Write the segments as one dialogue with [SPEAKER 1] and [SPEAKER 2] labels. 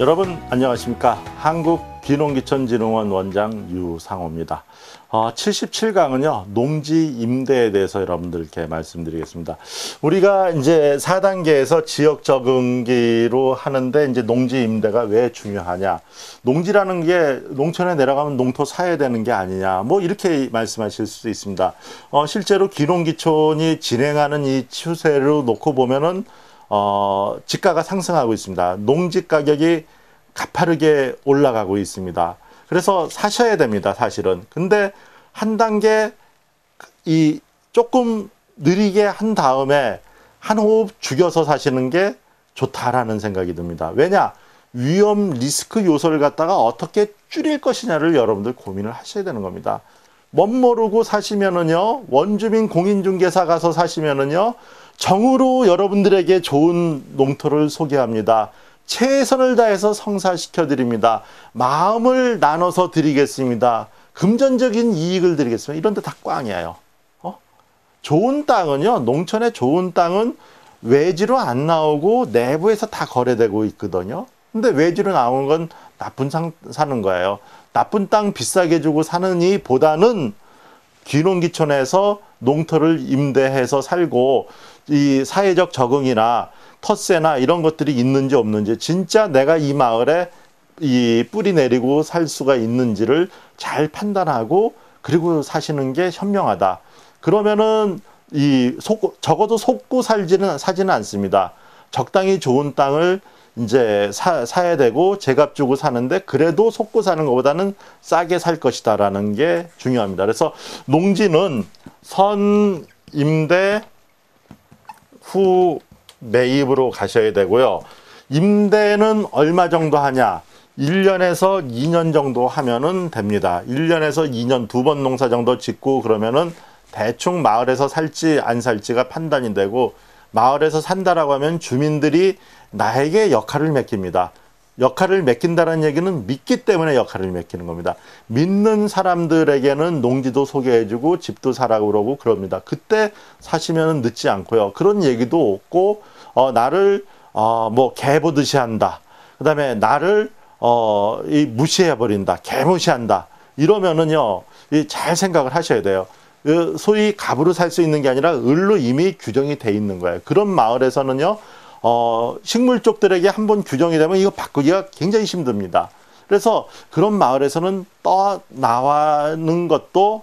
[SPEAKER 1] 여러분 안녕하십니까? 한국귀농기천진흥원 원장 유상호입니다. 어, 77강은요 농지 임대에 대해서 여러분들께 말씀드리겠습니다. 우리가 이제 4단계에서 지역 적응기로 하는데 이제 농지 임대가 왜 중요하냐? 농지라는 게 농촌에 내려가면 농토 사야 되는 게 아니냐? 뭐 이렇게 말씀하실 수 있습니다. 어, 실제로 귀농기촌이 진행하는 이 추세를 놓고 보면은 어, 지가가 상승하고 있습니다. 농지 가격이 가파르게 올라가고 있습니다. 그래서 사셔야 됩니다, 사실은. 근데 한 단계 이 조금 느리게 한 다음에 한 호흡 죽여서 사시는 게 좋다라는 생각이 듭니다. 왜냐? 위험 리스크 요소를 갖다가 어떻게 줄일 것이냐를 여러분들 고민을 하셔야 되는 겁니다. 멋 모르고 사시면은요, 원주민 공인중개사 가서 사시면은요, 정으로 여러분들에게 좋은 농토를 소개합니다. 최선을 다해서 성사시켜 드립니다. 마음을 나눠서 드리겠습니다. 금전적인 이익을 드리겠습니다. 이런데 다 꽝이에요. 어? 좋은 땅은요, 농촌의 좋은 땅은 외지로 안 나오고 내부에서 다 거래되고 있거든요. 근데 외지로 나오는 건 나쁜 상 사는 거예요. 나쁜 땅 비싸게 주고 사느니 보다는 귀농귀촌에서 농토를 임대해서 살고 이 사회적 적응이나 텃세나 이런 것들이 있는지 없는지 진짜 내가 이 마을에 이 뿌리 내리고 살 수가 있는지를 잘 판단하고 그리고 사시는 게 현명하다. 그러면은 이 속, 적어도 속고 살지는 사지는 않습니다. 적당히 좋은 땅을 이제 사, 사야 되고 제값 주고 사는데 그래도 속고 사는 것보다는 싸게 살 것이다라는 게 중요합니다. 그래서 농지는 선 임대 후 매입으로 가셔야 되고요. 임대는 얼마 정도 하냐? 1년에서 2년 정도 하면은 됩니다. 1년에서 2년 두 번 농사 정도 짓고 그러면은 대충 마을에서 살지 안 살지가 판단이 되고 마을에서 산다라고 하면 주민들이 나에게 역할을 맡깁니다. 역할을 맡긴다는 얘기는 믿기 때문에 역할을 맡기는 겁니다. 믿는 사람들에게는 농지도 소개해주고 집도 사라고 그러고 그럽니다. 그때 사시면 늦지 않고요. 그런 얘기도 없고 어, 나를 어, 뭐 개 보듯이 한다. 그 다음에 나를 어, 이 무시해 버린다. 개 무시한다. 이러면은요, 잘 생각을 하셔야 돼요. 그 소위 갑으로 살 수 있는 게 아니라 을로 이미 규정이 돼 있는 거예요. 그런 마을에서는요, 어, 식물 쪽들에게 한번 규정이 되면 이거 바꾸기가 굉장히 힘듭니다. 그래서 그런 마을에서는 떠 나와는 것도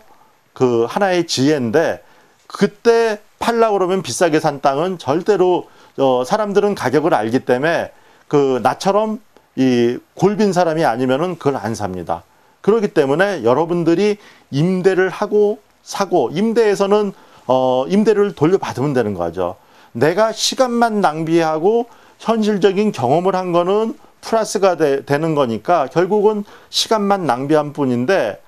[SPEAKER 1] 그 하나의 지혜인데 그때 팔라 그러면 비싸게 산 땅은 절대로 어, 사람들은 가격을 알기 때문에 그 나처럼 이 골빈 사람이 아니면은 그걸 안 삽니다. 그렇기 때문에 여러분들이 임대를 하고 사고 임대에서는 어 임대를 돌려받으면 되는 거죠. 내가 시간만 낭비하고 현실적인 경험을 한 거는 플러스가 되, 는 거니까 결국은 시간만 낭비한 뿐인데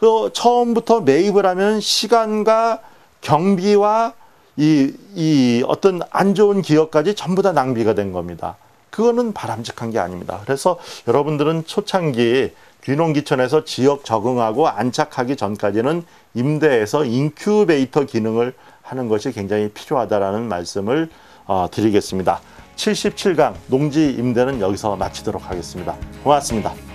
[SPEAKER 1] 그 처음부터 매입을 하면 시간과 경비와 이, 이 어떤 안 좋은 기억까지 전부 다 낭비가 된 겁니다. 그거는 바람직한 게 아닙니다. 그래서 여러분들은 초창기 귀농기촌에서 지역 적응하고 안착하기 전까지는 임대에서 인큐베이터 기능을 하는 것이 굉장히 필요하다라는 말씀을 어, 드리겠습니다. 77강 농지 임대는 여기서 마치도록 하겠습니다. 고맙습니다.